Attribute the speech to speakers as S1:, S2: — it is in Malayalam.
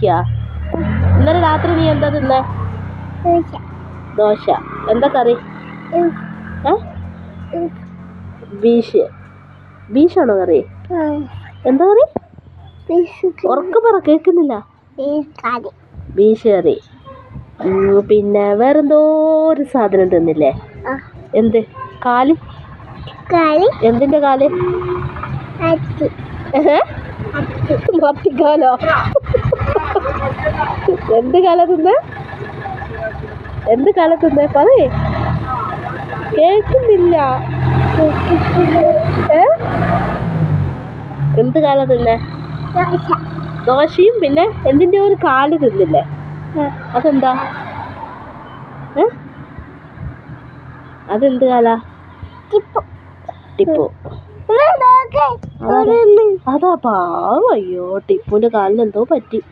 S1: കഴിക്കുക ഇന്നലെ രാത്രി നീ എന്താ തിന്നേ? ദോശ. എന്താ കറി? ബീഷ് ബീഷാണോ കറി? എന്താ കറി? ഉറക്കം പറ കേൾക്കുന്നില്ല. ബീഷ് കറി പിന്നെ വേറെന്തോ ഒരു സാധനം തിന്നില്ലേ? എന്ത്? കാൽ? എന്തിന്റെ കാൽ? മത്തിക്കാലോ? എന്ത് കാല തിന്നേ? എന്ത് കാല തിന്നേ? പറയേ. കേൾക്കുന്നില്ല. ഏ? എന്ത് കാല തിന്നേ? ദോശയും പിന്നെ എന്തിന്റെ ഒരു കാൽ തിന്നില്ലേ? അതെന്താ? ഏ? അതെന്ത് കാല? ടിപ്പു. അതാ- പാവയ്യോ ടിപ്പുവിന്റെ കാലിന് എന്തോ പറ്റി.